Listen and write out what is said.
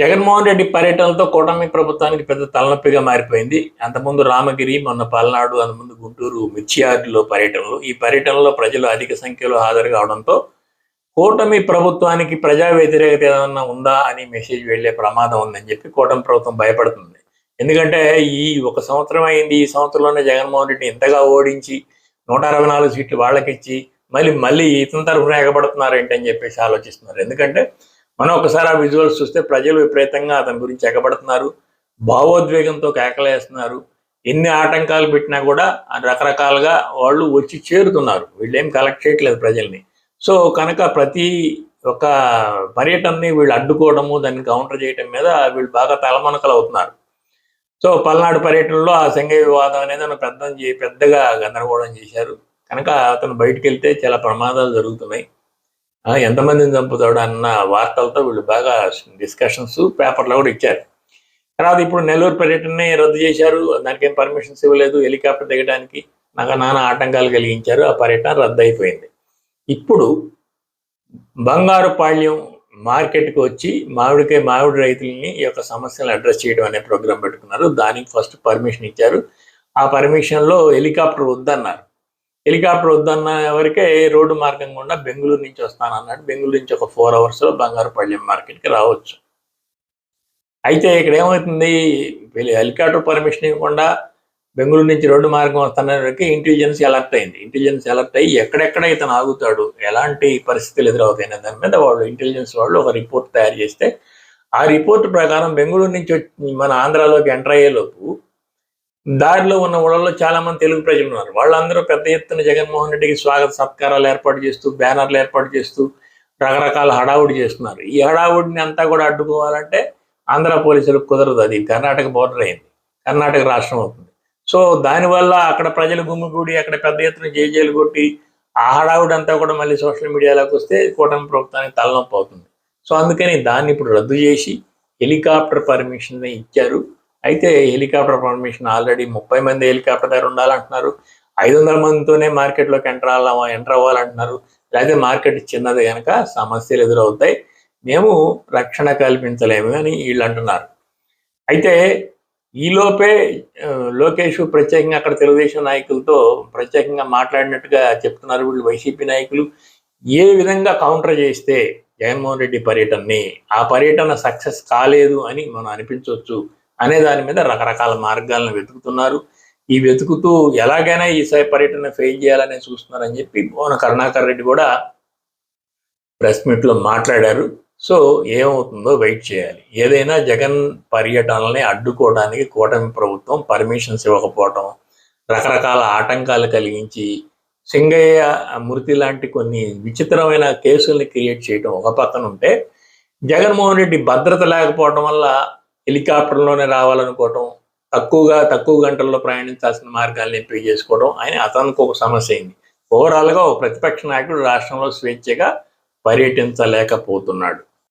జగన్మోహన్ రెడ్డి పర్యటనలతో కూటమి ప్రభుత్వానికి పెద్ద తలనొప్పిగా మారిపోయింది. అంతకుముందు రామగిరి మొన్న పల్నాడు అంతకుముందు గుంటూరు మిర్చియార్డులో పర్యటనలు. ఈ పర్యటనలో ప్రజలు అధిక సంఖ్యలో హాజరు కావడంతో కూటమి ప్రభుత్వానికి ప్రజా వ్యతిరేకత ఏదన్నా ఉందా అని మెసేజ్ వెళ్ళే ప్రమాదం ఉందని చెప్పి కూటమి ప్రభుత్వం భయపడుతుంది. ఎందుకంటే ఈ ఒక సంవత్సరం అయింది. ఈ సంవత్సరంలోనే జగన్మోహన్ రెడ్డి ఇంతగా ఓడించి నూట అరవై నాలుగు సీట్లు వాళ్ళకిచ్చి మళ్ళీ మళ్ళీ ఇతని తరఫున ఎగబడుతున్నారు ఏంటని చెప్పేసి ఆలోచిస్తున్నారు. ఎందుకంటే మనం ఒకసారి ఆ విజువల్స్ చూస్తే ప్రజలు విపరీతంగా అతని గురించి ఎగబడుతున్నారు. భావోద్వేగంతో కేకలేస్తున్నారు. ఎన్ని ఆటంకాలు పెట్టినా కూడా రకరకాలుగా వాళ్ళు వచ్చి చేరుతున్నారు. వీళ్ళేం కలెక్ట్ చేయట్లేదు ప్రజల్ని. సో కనుక ప్రతి ఒక్క పర్యటనని వీళ్ళు అడ్డుకోవడము దాన్ని కౌంటర్ చేయడం మీద వీళ్ళు బాగా తలమనకలు అవుతున్నారు. సో పల్నాడు పర్యటనలో ఆ సంఘ వివాదం అనేది మనం పెద్ద పెద్దగా గందరగోళం చేశారు. కనుక అతను బయటికి వెళ్తే చాలా ప్రమాదాలు జరుగుతున్నాయి. ఎంతమందిని చంపుతాడు అన్న వార్తలతో వీళ్ళు బాగా డిస్కషన్స్ పేపర్లో కూడా ఇచ్చారు. తర్వాత ఇప్పుడు నెల్లూరు పర్యటనని రద్దు చేశారు. దానికి ఏం పర్మిషన్స్ ఇవ్వలేదు. హెలికాప్టర్ దిగడానికి నాకు నానా ఆటంకాలు కలిగించారు. ఆ పర్యటన రద్దు అయిపోయింది ఇప్పుడు బంగారుపాళ్యం మార్కెట్కి వచ్చి మామిడికాయ మామిడి రైతులని ఈ యొక్క సమస్యలను అడ్రస్ చేయడం అనే ప్రోగ్రాం పెట్టుకున్నారు. దానికి ఫస్ట్ పర్మిషన్ ఇచ్చారు. ఆ పర్మిషన్లో హెలికాప్టర్ వద్దన్నారు. హెలికాప్టర్ వద్దన్న వరకే రోడ్డు మార్గం గుండా బెంగళూరు నుంచి వస్తానన్నాడు బెంగళూరు నుంచి ఒక ఫోర్ అవర్స్లో బంగారుపాళ్యం మార్కెట్కి రావచ్చు. అయితే ఇక్కడ ఏమవుతుంది? హెలికాప్టర్ పర్మిషన్ ఇవ్వకుండా బెంగళూరు నుంచి రోడ్డు మార్గం వస్తున్నకి ఇంటెలిజెన్స్ అలర్ట్ అయింది. ఇంటెలిజెన్స్ అలర్ట్ అయ్యి ఎక్కడెక్కడ ఇతను ఆగుతాడు? ఎలాంటి పరిస్థితులు ఎదురవుతాయనే దాని మీద వాళ్ళు ఇంటెలిజెన్స్ వాళ్ళు ఒక రిపోర్ట్ తయారు చేస్తే ఆ రిపోర్ట్ ప్రకారం బెంగళూరు నుంచి వచ్చి మన ఆంధ్రాలోకి ఎంటర్ అయ్యేలోపు దారిలో ఉన్న ఊళ్ళలో చాలా మంది తెలుగు ప్రజలు ఉన్నారు. వాళ్ళందరూ పెద్ద ఎత్తున జగన్మోహన్ రెడ్డికి స్వాగత సత్కారాలు ఏర్పాటు చేస్తూ బ్యానర్లు ఏర్పాటు చేస్తూ రకరకాల హడావుడి చేస్తున్నారు. ఈ హడావుడిని అంతా కూడా అడ్డుకోవాలంటే ఆంధ్ర పోలీసులకు కుదరదు అది. కర్ణాటక బోర్డర్ అయింది. కర్ణాటక రాష్ట్రం అవుతుంది. సో దానివల్ల అక్కడ ప్రజలు గుమ్మిగూడి అక్కడ పెద్ద ఎత్తున జేజేలు కొట్టి ఆ హడావుడి అంతా కూడా మళ్ళీ సోషల్ మీడియాలోకి వస్తే కూటమి ప్రభుత్వానికి తలనొప్పి అవుతుంది. సో అందుకని దాన్ని ఇప్పుడు రద్దు చేసి హెలికాప్టర్ పర్మిషన్ ఇచ్చారు. అయితే హెలికాప్టర్ పర్మిషన్ ఆల్రెడీ ముప్పై మంది హెలికాప్టర్ దగ్గర ఉండాలంటున్నారు. ఐదు వందల మందితోనే మార్కెట్లోకి ఎంటర్ అవ్వాలా ఎంటర్ అవ్వాలంటున్నారు. లేకపోతే మార్కెట్ చిన్నది కనుక సమస్యలు ఎదురవుతాయి. మేము రక్షణ కల్పించలేము అని వీళ్ళు అంటున్నారు. అయితే ఈలోపే లోకేష్ ప్రత్యేకంగా అక్కడ తెలుగుదేశం నాయకులతో ప్రత్యేకంగా మాట్లాడినట్టుగా చెప్తున్నారు వీళ్ళు వైసీపీ నాయకులు. ఏ విధంగా కౌంటర్ చేస్తే జగన్మోహన్ రెడ్డి పర్యటనని ఆ పర్యటన సక్సెస్ కాలేదు అని మనం అనిపించవచ్చు. అనే దాని మీద రకరకాల మార్గాలను వెతుకుతున్నారు. ఈ వెతుకుతూ ఎలాగైనా ఈ పర్యటన ఫెయిల్ చేయాలని చూస్తున్నారని చెప్పి భువన కరుణాకర్ రెడ్డి కూడా ప్రెస్ మీట్లో మాట్లాడారు. సో ఏమవుతుందో వెయిట్ చేయాలి. ఏదైనా జగన్ పర్యటనల్ని అడ్డుకోవడానికి కూటమి ప్రభుత్వం పర్మిషన్స్ ఇవ్వకపోవటం రకరకాల ఆటంకాలు కలిగించి సింగయ్య మృతి లాంటి కొన్ని విచిత్రమైన కేసుల్ని క్రియేట్ చేయటం ఒక పక్కన ఉంటే జగన్మోహన్ రెడ్డి భద్రత లేకపోవడం వల్ల హెలికాప్టర్లోనే రావాలనుకోవటం తక్కువగా తక్కువ గంటల్లో ప్రయాణించాల్సిన మార్గాలను ఎంపిక చేసుకోవడం ఆయన అతనికి ఒక సమస్య అయింది. ఓవరాల్గా ఒక ప్రతిపక్ష నాయకుడు రాష్ట్రంలో స్వేచ్ఛగా పర్యటించలేకపోతున్నాడు.